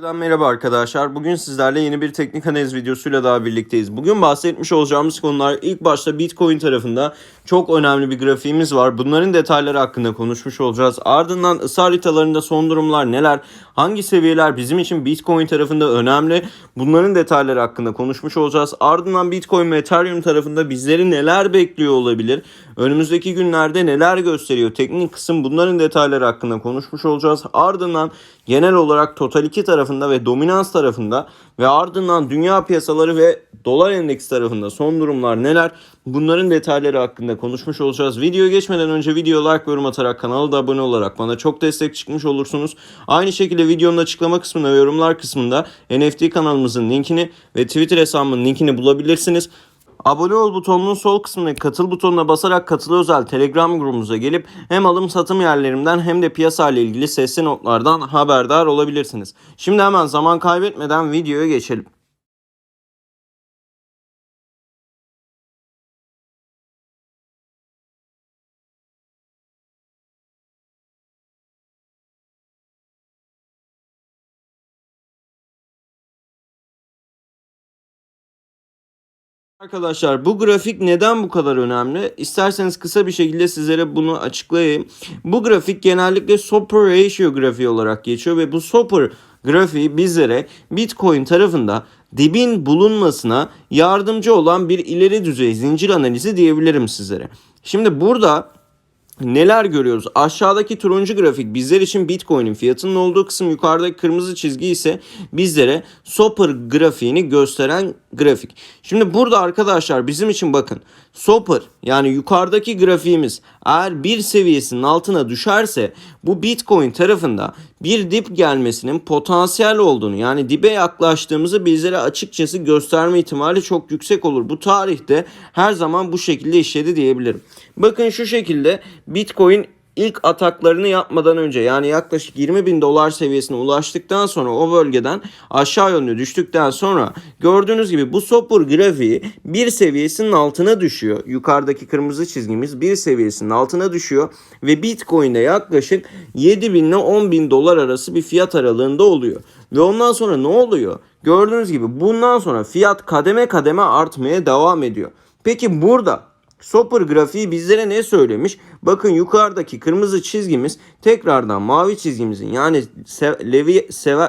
Merhaba arkadaşlar. Bugün sizlerle yeni bir teknik analiz videosuyla daha birlikteyiz. Bugün bahsetmiş olacağımız konular ilk başta Bitcoin tarafında çok önemli bir grafiğimiz var. Bunların detayları hakkında konuşmuş olacağız. Ardından ısı haritalarında son durumlar neler? Hangi seviyeler bizim için Bitcoin tarafında önemli? Bunların detayları hakkında konuşmuş olacağız. Ardından Bitcoin ve Ethereum tarafında bizleri neler bekliyor olabilir? Önümüzdeki günlerde neler gösteriyor? Teknik kısım bunların detayları hakkında konuşmuş olacağız. Ardından genel olarak Total 2 tarafında ve dominans tarafında ve ardından dünya piyasaları ve dolar endeks tarafında son durumlar neler? Bunların detayları hakkında konuşmuş olacağız. Videoya geçmeden önce video like yorum atarak kanala da abone olarak bana çok destek çıkmış olursunuz. Aynı şekilde videonun açıklama kısmında ve yorumlar kısmında NFT kanalımızın linkini ve Twitter hesabımın linkini bulabilirsiniz. Abone ol butonunun sol kısmındaki katıl butonuna basarak katılı özel Telegram grubumuza gelip hem alım satım yerlerimden hem de piyasa ile ilgili sesli notlardan haberdar olabilirsiniz. Şimdi hemen zaman kaybetmeden videoya geçelim. Arkadaşlar bu grafik neden bu kadar önemli? İsterseniz kısa bir şekilde sizlere bunu açıklayayım. Bu grafik genellikle Soper Ratio grafiği olarak geçiyor ve bu Soper grafiği bizlere Bitcoin tarafında dibin bulunmasına yardımcı olan bir ileri düzey zincir analizi diyebilirim sizlere. Şimdi burada Neler görüyoruz? Aşağıdaki turuncu grafik bizler için Bitcoin'in fiyatının olduğu kısım yukarıdaki kırmızı çizgi ise bizlere Soper grafiğini gösteren grafik. Şimdi burada arkadaşlar bizim için bakın Soper yani yukarıdaki grafiğimiz eğer bir seviyesinin altına düşerse bu Bitcoin tarafında bir dip gelmesinin potansiyel olduğunu yani dibe yaklaştığımızı bizlere açıkçası gösterme ihtimali çok yüksek olur. Bu tarihte her zaman bu şekilde işledi diyebilirim. Bakın şu şekilde Bitcoin ilk ataklarını yapmadan önce yani yaklaşık 20 bin dolar seviyesine ulaştıktan sonra o bölgeden aşağı yönlü düştükten sonra gördüğünüz gibi bu Soper grafiği bir seviyesinin altına düşüyor. Yukarıdaki kırmızı çizgimiz bir seviyesinin altına düşüyor ve Bitcoin'de yaklaşık 7 bin ile 10 bin dolar arası bir fiyat aralığında oluyor. Ve ondan sonra ne oluyor? Gördüğünüz gibi bundan sonra fiyat kademe kademe artmaya devam ediyor. Peki burada Soper grafiği bizlere ne söylemiş? Bakın yukarıdaki kırmızı çizgimiz tekrardan mavi çizgimizin yani se- levi seve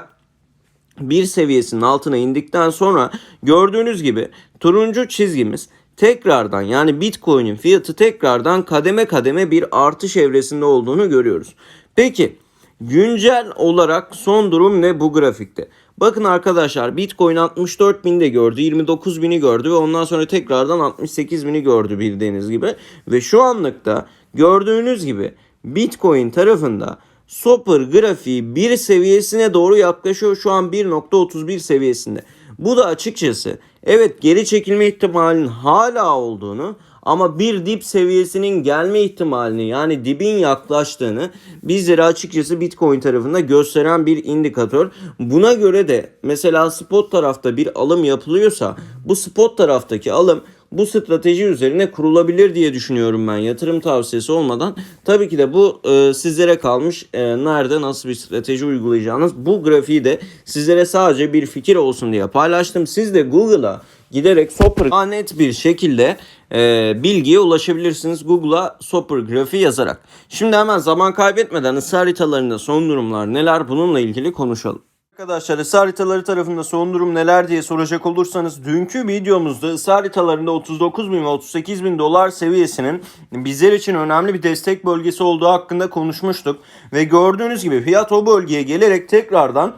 bir seviyesinin altına indikten sonra gördüğünüz gibi turuncu çizgimiz tekrardan yani Bitcoin'in fiyatı tekrardan kademe kademe bir artış evresinde olduğunu görüyoruz. Peki güncel olarak son durum ne bu grafikte? Bakın arkadaşlar Bitcoin 64 binde gördü, 29 bini gördü ve ondan sonra tekrardan 68 bini gördü bildiğiniz gibi. Ve şu anlıkta gördüğünüz gibi Bitcoin tarafında Soper grafiği bir seviyesine doğru yaklaşıyor. Şu an 1.31 seviyesinde. Bu da açıkçası evet geri çekilme ihtimalinin hala olduğunu ama bir dip seviyesinin gelme ihtimalini yani dibin yaklaştığını bizlere açıkçası Bitcoin tarafında gösteren bir indikatör. Buna göre de mesela spot tarafta bir alım yapılıyorsa bu spot taraftaki alım bu strateji üzerine kurulabilir diye düşünüyorum ben yatırım tavsiyesi olmadan. Tabii ki de bu e, sizlere kalmış e, nerede nasıl bir strateji uygulayacağınız. Bu grafiği de sizlere sadece bir fikir olsun diye paylaştım. Siz de Google'a giderek Soper daha net bir şekilde e, bilgiye ulaşabilirsiniz Google'a Soper grafiği yazarak. Şimdi hemen zaman kaybetmeden ısı haritalarında son durumlar neler bununla ilgili konuşalım. Arkadaşlar ısı haritaları tarafında son durum neler diye soracak olursanız dünkü videomuzda ısı haritalarında 39 bin ve 38 bin dolar seviyesinin bizler için önemli bir destek bölgesi olduğu hakkında konuşmuştuk. Ve gördüğünüz gibi fiyat o bölgeye gelerek tekrardan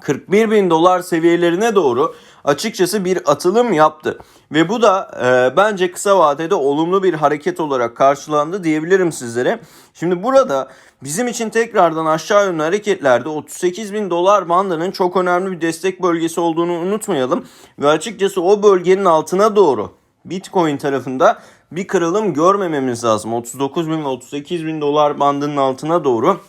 41 bin dolar seviyelerine doğru açıkçası bir atılım yaptı. Ve bu da e, bence kısa vadede olumlu bir hareket olarak karşılandı diyebilirim sizlere. Şimdi burada bizim için tekrardan aşağı yönlü hareketlerde 38 bin dolar bandının çok önemli bir destek bölgesi olduğunu unutmayalım. Ve açıkçası o bölgenin altına doğru Bitcoin tarafında bir kırılım görmememiz lazım. 39 bin ve 38 bin dolar bandının altına doğru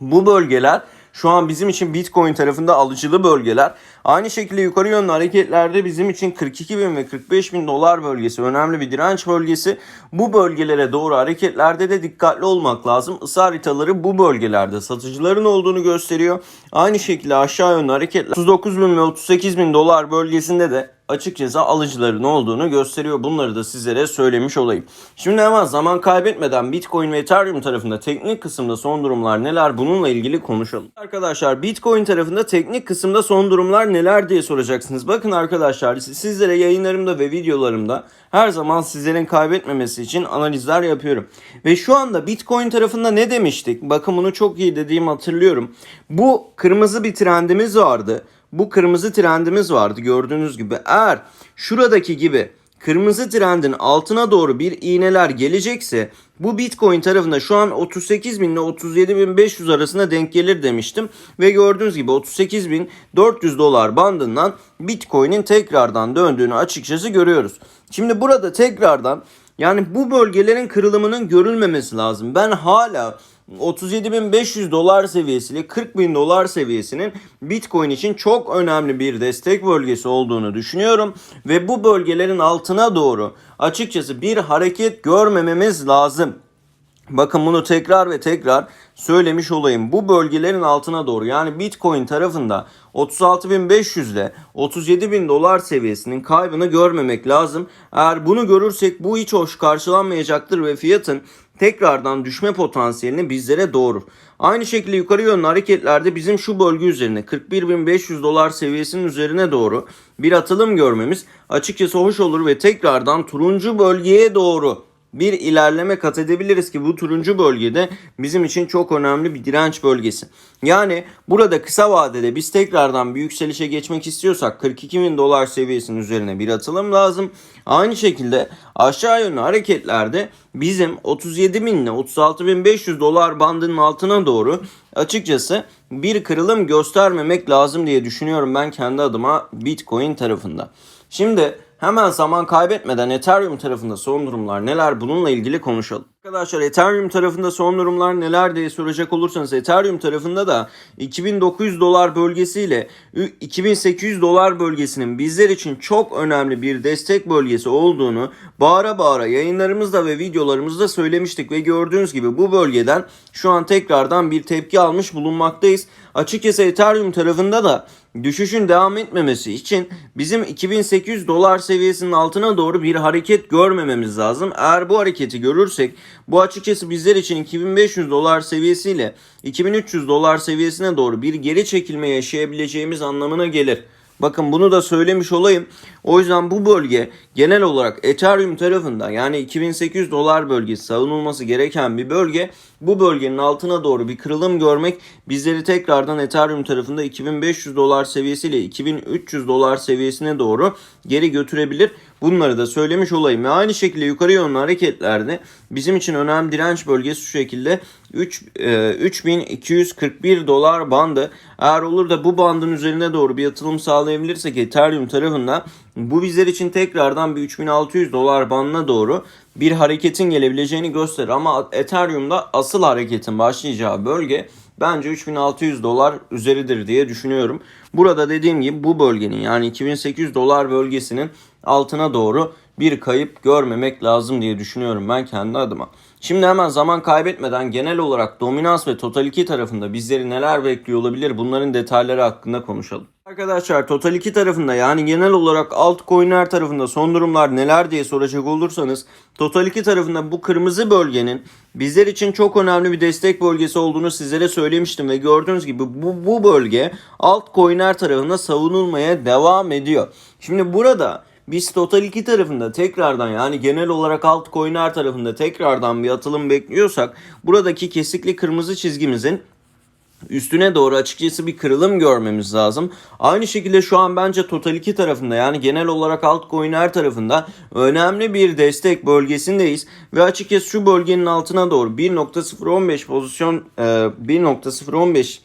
bu bölgeler şu an bizim için Bitcoin tarafında alıcılı bölgeler. Aynı şekilde yukarı yönlü hareketlerde bizim için 42 bin ve 45 bin dolar bölgesi önemli bir direnç bölgesi. Bu bölgelere doğru hareketlerde de dikkatli olmak lazım. Isı haritaları bu bölgelerde satıcıların olduğunu gösteriyor. Aynı şekilde aşağı yönlü hareketler 39 bin ve 38 bin dolar bölgesinde de açıkçası alıcıların olduğunu gösteriyor. Bunları da sizlere söylemiş olayım. Şimdi hemen zaman kaybetmeden Bitcoin ve Ethereum tarafında teknik kısımda son durumlar neler bununla ilgili konuşalım. Arkadaşlar Bitcoin tarafında teknik kısımda son durumlar neler diye soracaksınız. Bakın arkadaşlar sizlere yayınlarımda ve videolarımda her zaman sizlerin kaybetmemesi için analizler yapıyorum. Ve şu anda Bitcoin tarafında ne demiştik? Bakın bunu çok iyi dediğimi hatırlıyorum. Bu kırmızı bir trendimiz vardı bu kırmızı trendimiz vardı gördüğünüz gibi. Eğer şuradaki gibi kırmızı trendin altına doğru bir iğneler gelecekse bu Bitcoin tarafında şu an 38 bin ile 37 bin 500 arasında denk gelir demiştim. Ve gördüğünüz gibi 38 bin 400 dolar bandından Bitcoin'in tekrardan döndüğünü açıkçası görüyoruz. Şimdi burada tekrardan yani bu bölgelerin kırılımının görülmemesi lazım. Ben hala 37.500 dolar seviyesiyle 40.000 dolar seviyesinin Bitcoin için çok önemli bir destek bölgesi olduğunu düşünüyorum. Ve bu bölgelerin altına doğru açıkçası bir hareket görmememiz lazım. Bakın bunu tekrar ve tekrar söylemiş olayım. Bu bölgelerin altına doğru yani Bitcoin tarafında 36.500 ile 37.000 dolar seviyesinin kaybını görmemek lazım. Eğer bunu görürsek bu hiç hoş karşılanmayacaktır ve fiyatın tekrardan düşme potansiyelini bizlere doğurur. Aynı şekilde yukarı yönlü hareketlerde bizim şu bölge üzerine 41.500 dolar seviyesinin üzerine doğru bir atılım görmemiz açıkçası hoş olur ve tekrardan turuncu bölgeye doğru bir ilerleme kat edebiliriz ki bu turuncu bölgede bizim için çok önemli bir direnç bölgesi. Yani burada kısa vadede biz tekrardan bir yükselişe geçmek istiyorsak 42 bin dolar seviyesinin üzerine bir atılım lazım. Aynı şekilde aşağı yönlü hareketlerde bizim 37 bin ile 36 bin 500 dolar bandının altına doğru açıkçası bir kırılım göstermemek lazım diye düşünüyorum ben kendi adıma Bitcoin tarafında. Şimdi Hemen zaman kaybetmeden Ethereum tarafında son durumlar neler bununla ilgili konuşalım. Arkadaşlar Ethereum tarafında son durumlar neler diye soracak olursanız Ethereum tarafında da 2900 dolar bölgesiyle 2800 dolar bölgesinin bizler için çok önemli bir destek bölgesi olduğunu bağıra bağıra yayınlarımızda ve videolarımızda söylemiştik ve gördüğünüz gibi bu bölgeden şu an tekrardan bir tepki almış bulunmaktayız. Açıkçası Ethereum tarafında da düşüşün devam etmemesi için bizim 2800 dolar seviyesinin altına doğru bir hareket görmememiz lazım. Eğer bu hareketi görürsek bu açıkçası bizler için 2500 dolar seviyesiyle 2300 dolar seviyesine doğru bir geri çekilme yaşayabileceğimiz anlamına gelir. Bakın bunu da söylemiş olayım. O yüzden bu bölge genel olarak Ethereum tarafında yani 2800 dolar bölgesi savunulması gereken bir bölge. Bu bölgenin altına doğru bir kırılım görmek bizleri tekrardan Ethereum tarafında 2500 dolar seviyesiyle 2300 dolar seviyesine doğru geri götürebilir. Bunları da söylemiş olayım. Ve aynı şekilde yukarı yönlü hareketlerde bizim için önemli direnç bölgesi şu şekilde 3, e, 3241 dolar bandı. Eğer olur da bu bandın üzerine doğru bir atılım sağlayabilirsek Ethereum tarafında bu bizler için tekrardan bir 3600 dolar bandına doğru bir hareketin gelebileceğini gösterir. Ama Ethereum'da asıl hareketin başlayacağı bölge bence 3600 dolar üzeridir diye düşünüyorum. Burada dediğim gibi bu bölgenin yani 2800 dolar bölgesinin altına doğru bir kayıp görmemek lazım diye düşünüyorum ben kendi adıma. Şimdi hemen zaman kaybetmeden genel olarak dominans ve Total 2 tarafında bizleri neler bekliyor olabilir bunların detayları hakkında konuşalım. Arkadaşlar Total 2 tarafında yani genel olarak altcoin'ler tarafında son durumlar neler diye soracak olursanız Total 2 tarafında bu kırmızı bölgenin bizler için çok önemli bir destek bölgesi olduğunu sizlere söylemiştim ve gördüğünüz gibi bu, bu bölge altcoin'ler tarafında savunulmaya devam ediyor. Şimdi burada biz Total 2 tarafında tekrardan yani genel olarak altcoin'ler tarafında tekrardan bir atılım bekliyorsak buradaki kesikli kırmızı çizgimizin üstüne doğru açıkçası bir kırılım görmemiz lazım. Aynı şekilde şu an bence Total 2 tarafında yani genel olarak altcoin'ler tarafında önemli bir destek bölgesindeyiz. Ve açıkçası şu bölgenin altına doğru 1.015 pozisyon 1.015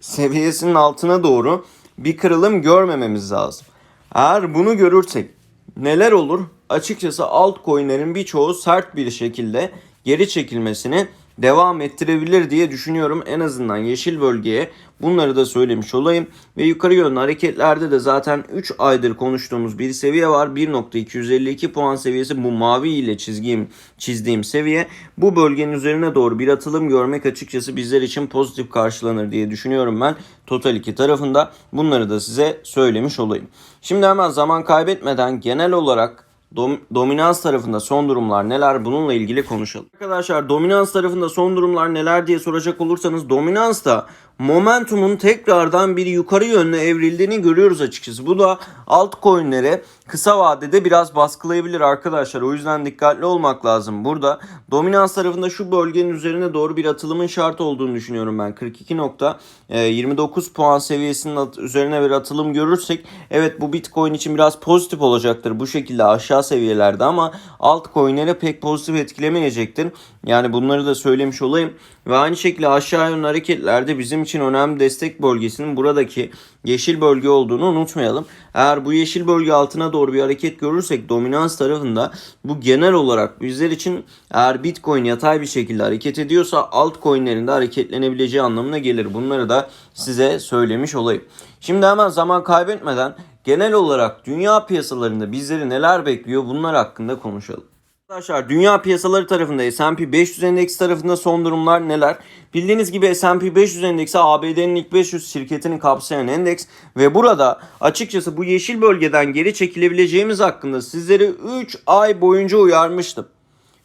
seviyesinin altına doğru bir kırılım görmememiz lazım. Eğer bunu görürsek neler olur? Açıkçası altcoin'lerin birçoğu sert bir şekilde geri çekilmesini devam ettirebilir diye düşünüyorum. En azından yeşil bölgeye bunları da söylemiş olayım. Ve yukarı yönlü hareketlerde de zaten 3 aydır konuştuğumuz bir seviye var. 1.252 puan seviyesi bu mavi ile çizgim çizdiğim seviye. Bu bölgenin üzerine doğru bir atılım görmek açıkçası bizler için pozitif karşılanır diye düşünüyorum ben. Total 2 tarafında bunları da size söylemiş olayım. Şimdi hemen zaman kaybetmeden genel olarak Dom- dominans tarafında son durumlar neler bununla ilgili konuşalım. Arkadaşlar dominans tarafında son durumlar neler diye soracak olursanız dominansta momentumun tekrardan bir yukarı yönlü evrildiğini görüyoruz açıkçası. Bu da altcoin'lere kısa vadede biraz baskılayabilir arkadaşlar. O yüzden dikkatli olmak lazım. Burada dominans tarafında şu bölgenin üzerine doğru bir atılımın şart olduğunu düşünüyorum ben. 42.29 puan seviyesinin üzerine bir atılım görürsek evet bu Bitcoin için biraz pozitif olacaktır. Bu şekilde aşağı seviyelerde ama altcoin'lere pek pozitif etkilemeyecektir. Yani bunları da söylemiş olayım. Ve aynı şekilde aşağı yönlü hareketlerde bizim için önemli destek bölgesinin buradaki yeşil bölge olduğunu unutmayalım. Eğer bu yeşil bölge altına doğru bir hareket görürsek dominans tarafında bu genel olarak bizler için eğer Bitcoin yatay bir şekilde hareket ediyorsa altcoin'lerin de hareketlenebileceği anlamına gelir. Bunları da size söylemiş olayım. Şimdi hemen zaman kaybetmeden genel olarak dünya piyasalarında bizleri neler bekliyor bunlar hakkında konuşalım. Arkadaşlar dünya piyasaları tarafında S&P 500 endeksi tarafında son durumlar neler? Bildiğiniz gibi S&P 500 endeksi ABD'nin ilk 500 şirketini kapsayan endeks ve burada açıkçası bu yeşil bölgeden geri çekilebileceğimiz hakkında sizleri 3 ay boyunca uyarmıştım.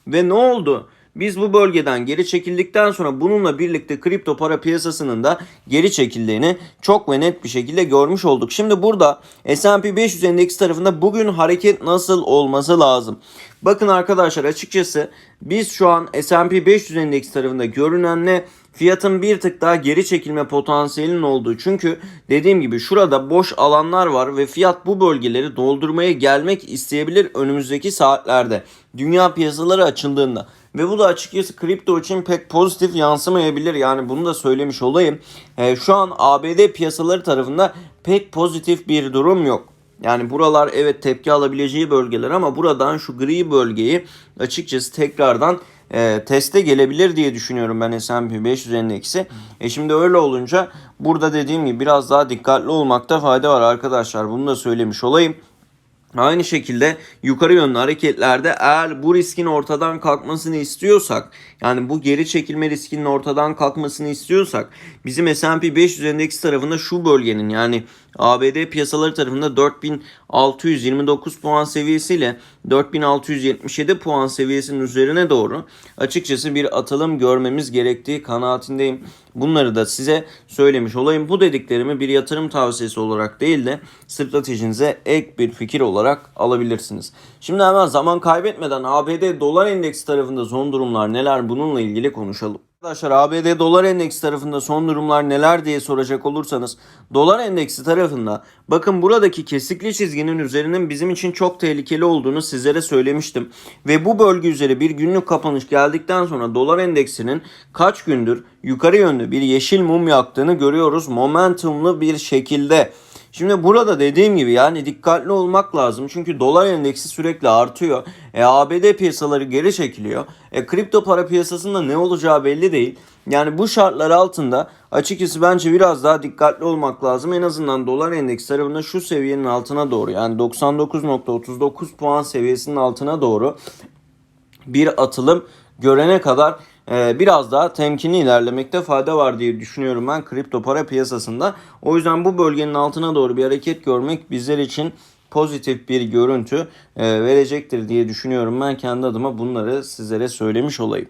Ve ne oldu? Biz bu bölgeden geri çekildikten sonra bununla birlikte kripto para piyasasının da geri çekildiğini çok ve net bir şekilde görmüş olduk. Şimdi burada S&P 500 endeksi tarafında bugün hareket nasıl olması lazım? Bakın arkadaşlar açıkçası biz şu an S&P 500 endeksi tarafında görünen ne? Fiyatın bir tık daha geri çekilme potansiyelinin olduğu. Çünkü dediğim gibi şurada boş alanlar var ve fiyat bu bölgeleri doldurmaya gelmek isteyebilir önümüzdeki saatlerde. Dünya piyasaları açıldığında. Ve bu da açıkçası kripto için pek pozitif yansımayabilir. Yani bunu da söylemiş olayım. Ee, şu an ABD piyasaları tarafında pek pozitif bir durum yok. Yani buralar evet tepki alabileceği bölgeler ama buradan şu gri bölgeyi açıkçası tekrardan e, teste gelebilir diye düşünüyorum ben S&P 500 endeksi. E şimdi öyle olunca burada dediğim gibi biraz daha dikkatli olmakta fayda var arkadaşlar. Bunu da söylemiş olayım. Aynı şekilde yukarı yönlü hareketlerde eğer bu riskin ortadan kalkmasını istiyorsak yani bu geri çekilme riskinin ortadan kalkmasını istiyorsak bizim S&P 500 endeksi tarafında şu bölgenin yani ABD piyasaları tarafında 4629 puan seviyesiyle 4677 puan seviyesinin üzerine doğru açıkçası bir atılım görmemiz gerektiği kanaatindeyim. Bunları da size söylemiş olayım. Bu dediklerimi bir yatırım tavsiyesi olarak değil de stratejinize ek bir fikir olarak alabilirsiniz. Şimdi hemen zaman kaybetmeden ABD dolar endeksi tarafında son durumlar neler bununla ilgili konuşalım. Arkadaşlar ABD dolar endeksi tarafında son durumlar neler diye soracak olursanız dolar endeksi tarafında bakın buradaki kesikli çizginin üzerinin bizim için çok tehlikeli olduğunu sizlere söylemiştim. Ve bu bölge üzeri bir günlük kapanış geldikten sonra dolar endeksinin kaç gündür yukarı yönlü bir yeşil mum yaktığını görüyoruz momentumlu bir şekilde. Şimdi burada dediğim gibi yani dikkatli olmak lazım. Çünkü dolar endeksi sürekli artıyor. E, ABD piyasaları geri çekiliyor. E, kripto para piyasasında ne olacağı belli değil. Yani bu şartlar altında açıkçası bence biraz daha dikkatli olmak lazım. En azından dolar endeks tarafında şu seviyenin altına doğru yani 99.39 puan seviyesinin altına doğru bir atılım görene kadar biraz daha temkinli ilerlemekte fayda var diye düşünüyorum ben kripto para piyasasında. O yüzden bu bölgenin altına doğru bir hareket görmek bizler için pozitif bir görüntü e, verecektir diye düşünüyorum. Ben kendi adıma bunları sizlere söylemiş olayım.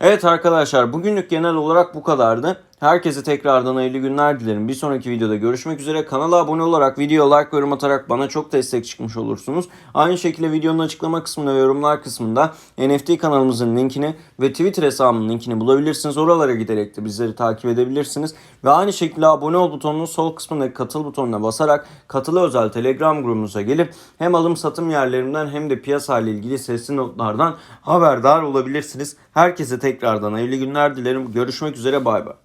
Evet arkadaşlar bugünlük genel olarak bu kadardı. Herkese tekrardan hayırlı günler dilerim. Bir sonraki videoda görüşmek üzere. Kanala abone olarak, video like yorum atarak bana çok destek çıkmış olursunuz. Aynı şekilde videonun açıklama kısmında ve yorumlar kısmında NFT kanalımızın linkini ve Twitter hesabımın linkini bulabilirsiniz. Oralara giderek de bizleri takip edebilirsiniz. Ve aynı şekilde abone ol butonunun sol kısmındaki katıl butonuna basarak katılı özel Telegram grubumuza gelip hem alım satım yerlerimden hem de piyasa ile ilgili sesli notlardan haberdar olabilirsiniz. Herkese tekrardan hayırlı günler dilerim. Görüşmek üzere bay bay.